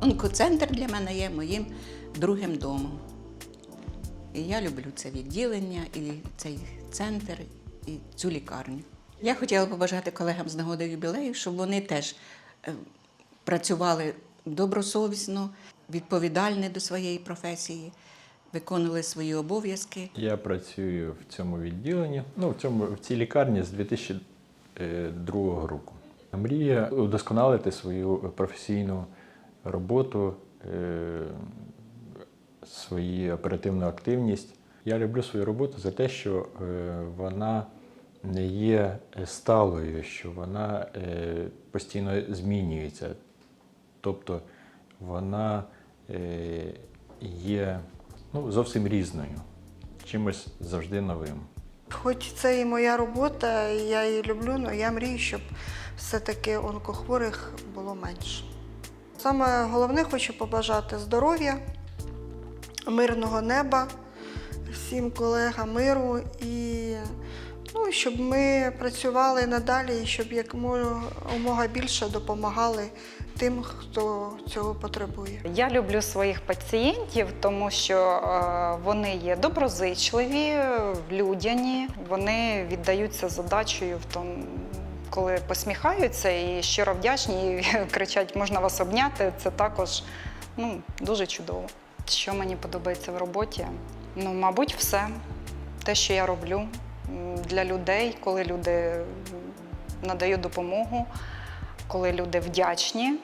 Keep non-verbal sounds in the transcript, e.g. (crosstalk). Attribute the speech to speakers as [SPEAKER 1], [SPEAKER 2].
[SPEAKER 1] Онкоцентр для мене є моїм другим домом. І я люблю це відділення, і цей центр, і цю лікарню. Я хотіла побажати колегам з нагоди юбілею, щоб вони теж е, працювали добросовісно, відповідально до своєї професії, виконували свої обов'язки.
[SPEAKER 2] Я працюю в цьому відділенні, ну, в, цьому, в цій лікарні з 2002 року. Мрія удосконалити свою професійну роботу, е, свою оперативну активність. Я люблю свою роботу за те, що е, вона не є сталою, що вона е, постійно змінюється. Тобто вона є ну, зовсім різною, чимось завжди новим.
[SPEAKER 3] Хоч це і моя робота, я її люблю, але я мрію, щоб все-таки онкохворих було менше. Саме головне хочу побажати здоров'я, мирного неба, всім колегам миру і ну, щоб ми працювали надалі, щоб якомога більше допомагали тим, хто цього потребує.
[SPEAKER 4] Я люблю своїх пацієнтів, тому що е, вони є доброзичливі, людяні, вони віддаються задачею в тому. Коли посміхаються і щиро вдячні, і (laughs) кричать, можна вас обняти, це також ну, дуже чудово. Що мені подобається в роботі? Ну, мабуть, все. Те, що я роблю для людей, коли люди надають допомогу, коли люди вдячні,